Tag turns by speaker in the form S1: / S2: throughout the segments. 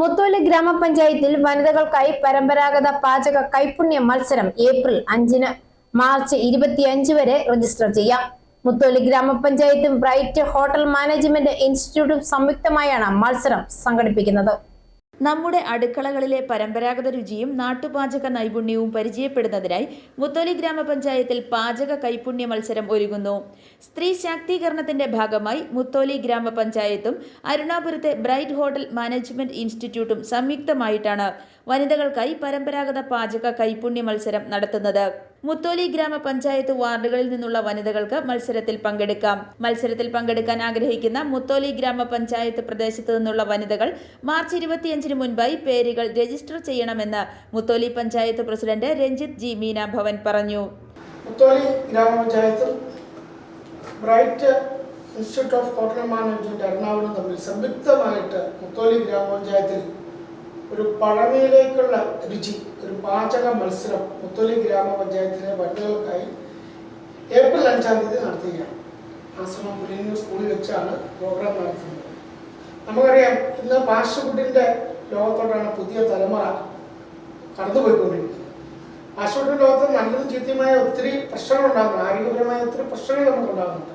S1: മുത്തോലി ഗ്രാമപഞ്ചായത്തിൽ വനിതകൾക്കായി പരമ്പരാഗത പാചക കൈപുണ്യ മത്സരം ഏപ്രിൽ അഞ്ചിന് മാർച്ച് ഇരുപത്തിയഞ്ച് വരെ രജിസ്റ്റർ ചെയ്യാം. മുത്തോലി ഗ്രാമപഞ്ചായത്തും ബ്രൈറ്റ് ഹോട്ടൽ മാനേജ്മെന്റ് ഇൻസ്റ്റിറ്റ്യൂട്ടും സംയുക്തമായാണ് മത്സരം സംഘടിപ്പിക്കുന്നത്.
S2: നമ്മുടെ അടുക്കളകളിലെ പരമ്പരാഗത രുചിയും നാട്ടുപാചക നൈപുണ്യവും പരിചയപ്പെടുന്നതിനായി മുത്തോലി ഗ്രാമപഞ്ചായത്തിൽ പാചക കൈപുണ്യ മത്സരം ഒരുങ്ങുന്നു. സ്ത്രീ ശാക്തീകരണത്തിന്റെ ഭാഗമായി മുത്തോലി ഗ്രാമപഞ്ചായത്തും അരുണാപുരത്തെ ബ്രൈറ്റ് ഹോട്ടൽ മാനേജ്മെന്റ് ഇൻസ്റ്റിറ്റ്യൂട്ടും സംയുക്തമായിട്ടാണ് വനിതകൾക്കായി പരമ്പരാഗത പാചക കൈപുണ്യ മത്സരം നടത്തുന്നത്. മുത്തോലി ഗ്രാമപഞ്ചായത്ത് വാർഡുകളിൽ നിന്നുള്ള വനിതകൾക്ക് മത്സരത്തിൽ പങ്കെടുക്കാം. മത്സരത്തിൽ പങ്കെടുക്കാൻ ആഗ്രഹിക്കുന്ന മുത്തോലി ഗ്രാമപഞ്ചായത്ത് പ്രദേശത്ത് നിന്നുള്ള വനിതകൾ മാർച്ച് ഇരുപത്തിയഞ്ചിന് മുൻപായി പേരുകൾ രജിസ്റ്റർ ചെയ്യണമെന്ന് മുത്തോലി പഞ്ചായത്ത് പ്രസിഡന്റ് രഞ്ജിത്ത് ജി മീന ഭവൻ പറഞ്ഞു.
S3: Mutholi Bright Institute of Hotel Management Ernakulam തമ്മിൽ സംയുക്തമായിട്ട് മുത്തോലി ഗ്രാമപഞ്ചായത്തിൽ ഒരു പഴമയിലേക്കുള്ള രുചി ഒരു പാചക മത്സരം മുത്തോലി ഗ്രാമപഞ്ചായത്തിലെ വനിതകൾക്കായി ഏപ്രിൽ അഞ്ചാം തീയതി നടത്തുകയാണ്. ആശ്രമം പുലിയൂർ സ്കൂളിൽ വെച്ചാണ് പ്രോഗ്രാം നടത്തുന്നത്. നമുക്കറിയാം ഇന്ന് ഫാസ്റ്റ് ഫുഡിന്റെ ലോകത്തോടാണ് പുതിയ തലമുറ കടന്നുപോയിക്കൊണ്ടിരിക്കുന്നത്. ആശുപത്രി ലോകത്ത് നല്ലതും ചീത്തയുമായ ഒത്തിരി പ്രശ്നങ്ങൾ ഉണ്ടാകുന്നു ആരോഗ്യപരമായ ഒത്തിരി പ്രശ്നങ്ങൾ നമുക്ക് ഉണ്ടാകുന്നുണ്ട്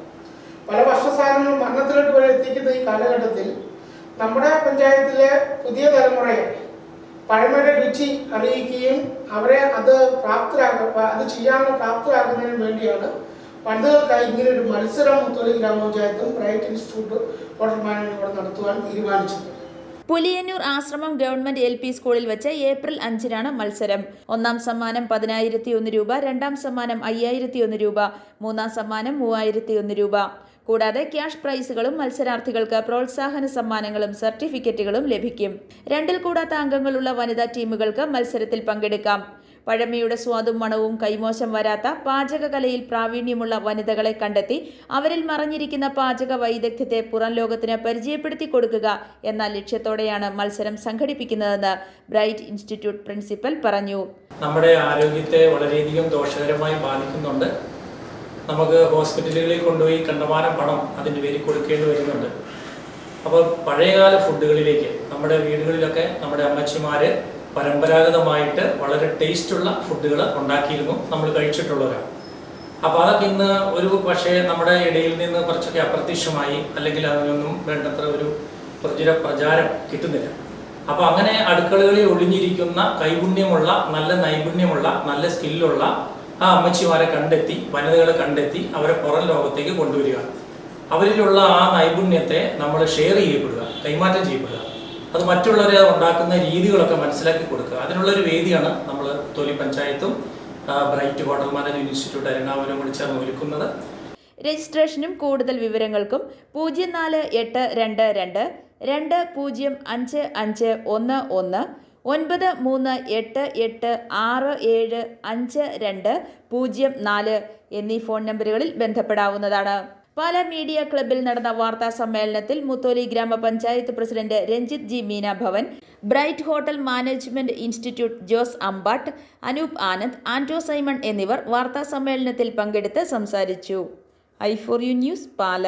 S3: പല ഭക്ഷണസാധനങ്ങളും മരണത്തിലോട്ട് വരെ എത്തിക്കുന്ന ഈ കാലഘട്ടത്തിൽ നമ്മുടെ പഞ്ചായത്തിലെ പുതിയ തലമുറയെ പഴമയുടെ രുചി അറിയിക്കുകയും അവരെ അത് പ്രാപ്തരാക്കുക അത് ചെയ്യാനുള്ള പ്രാപ്തരാക്കുന്നതിന് വേണ്ടിയാണ് വനിതകൾക്കായി ഇങ്ങനെ ഒരു മത്സരം മുത്തോലി ഗ്രാമപഞ്ചായത്തും പ്രൈവറ്റ് ഇൻസ്റ്റിറ്റ്യൂട്ട് ഹോട്ടൽ മാനേജ്മെന്റ് നടത്തുവാൻ തീരുമാനിച്ചത്.
S2: പുലിയന്നൂർ ആശ്രമം ഗവൺമെന്റ് എൽ പി സ്കൂളിൽ വെച്ച് ഏപ്രിൽ അഞ്ചിനാണ് മത്സരം. ഒന്നാം സമ്മാനം പതിനായിരത്തി ഒന്ന് രൂപ രണ്ടാം സമ്മാനം അയ്യായിരത്തി ഒന്ന് രൂപ മൂന്നാം സമ്മാനം മൂവായിരത്തി ഒന്ന് രൂപ. കൂടാതെ ക്യാഷ് പ്രൈസുകളും മത്സരാർത്ഥികൾക്ക് പ്രോത്സാഹന സമ്മാനങ്ങളും സർട്ടിഫിക്കറ്റുകളും ലഭിക്കും. രണ്ടിൽ കൂടാത്ത അംഗങ്ങളുള്ള വനിതാ ടീമുകൾക്ക് മത്സരത്തിൽ പങ്കെടുക്കാം. പഴമയുടെ സ്വാദും മണവും കൈമോശം വരാത്ത പാചകകലയിൽ പ്രാവീണ്യമുള്ള വനിതകളെ കണ്ടെത്തി അവരിൽ മറഞ്ഞിരിക്കുന്ന പാചക വൈദഗ്ധ്യത്തെ പുറം ലോകത്തിന് പരിചയപ്പെടുത്തി കൊടുക്കുക എന്ന ലക്ഷ്യത്തോടെയാണ് മത്സരം സംഘടിപ്പിക്കുന്നതെന്ന് ബ്രൈറ്റ് ഇൻസ്റ്റിറ്റ്യൂട്ട് പ്രിൻസിപ്പൽ പറഞ്ഞു.
S4: നമ്മുടെ ആരോഗ്യത്തെ വളരെയധികം ദോഷകരമായി ബാധിക്കുന്നുണ്ട്. നമുക്ക് ഹോസ്പിറ്റലുകളിൽ കൊണ്ടുപോയി കണ്ടമാനം പണം അതിന്റെ പേരിൽ കൊടുക്കേണ്ടി വരുന്നുണ്ട്. അപ്പോൾ പഴയകാല ഫുഡുകളിലേക്ക് നമ്മുടെ വീടുകളിലൊക്കെ നമ്മുടെ അമ്മച്ചിമാർ പരമ്പരാഗതമായിട്ട് വളരെ ടേസ്റ്റുള്ള ഫുഡുകൾ ഉണ്ടാക്കിയിരുന്നു നമ്മൾ കഴിച്ചിട്ടുള്ളവരാണ് അപ്പോൾ അതൊക്കെ ഇന്ന് ഒരു പക്ഷേ നമ്മുടെ ഇടയിൽ നിന്ന് കുറച്ചൊക്കെ അപ്രത്യക്ഷമായി അല്ലെങ്കിൽ അതിനൊന്നും വേണ്ടത്ര ഒരു പ്രചുര പ്രചാരം കിട്ടുന്നില്ല. അപ്പോൾ അങ്ങനെ അടുക്കളകളിൽ ഒളിഞ്ഞിരിക്കുന്ന കൈപുണ്യമുള്ള നല്ല നൈപുണ്യമുള്ള നല്ല സ്കില്ലുള്ള ആ അമ്മച്ചിമാരെ കണ്ടെത്തി വനിതകളെ കണ്ടെത്തി അവരെ പുറം ലോകത്തേക്ക് കൊണ്ടുവരിക. അവരിലുള്ള ആ നൈപുണ്യത്തെ നമ്മൾ ഷെയർ ചെയ്യപ്പെടുക കൈമാറ്റം ചെയ്യപ്പെടുക. അത് മറ്റുള്ളവരെ ഉണ്ടാക്കുന്ന രീതികളൊക്കെ മനസ്സിലാക്കി കൊടുക്കുക. അതിനുള്ള ഒരു വേദിയാണ് നമ്മൾ തൊലി പഞ്ചായത്തും Bright Hotel Management Institute Ernakulam കൂടി ഒരുക്കുന്നത്.
S2: രജിസ്ട്രേഷനും കൂടുതൽ വിവരങ്ങൾക്കും പൂജ്യം നാല് എട്ട് രണ്ട് രണ്ട് രണ്ട് പൂജ്യം അഞ്ച് അഞ്ച് ഒന്ന് ഒന്ന് ഒൻപത് മൂന്ന് എട്ട് എട്ട് ആറ് ഏഴ് അഞ്ച് രണ്ട് പൂജ്യം നാല് എന്നീ ഫോൺ നമ്പറുകളിൽ ബന്ധപ്പെടാവുന്നതാണ്. പാല മീഡിയ ക്ലബിൽ നടന്ന വാർത്താ സമ്മേളനത്തിൽ Mutholi grama panchayat president Ranjith G Meena Bhavan Bright Hotel Management Institute Jose Ambatt Anoop Anand Andro Simon എന്നിവർ വാർത്താ സമ്മേളനത്തിൽ പങ്കെടുത്ത് സംസാരിച്ചു. I four U news Pala.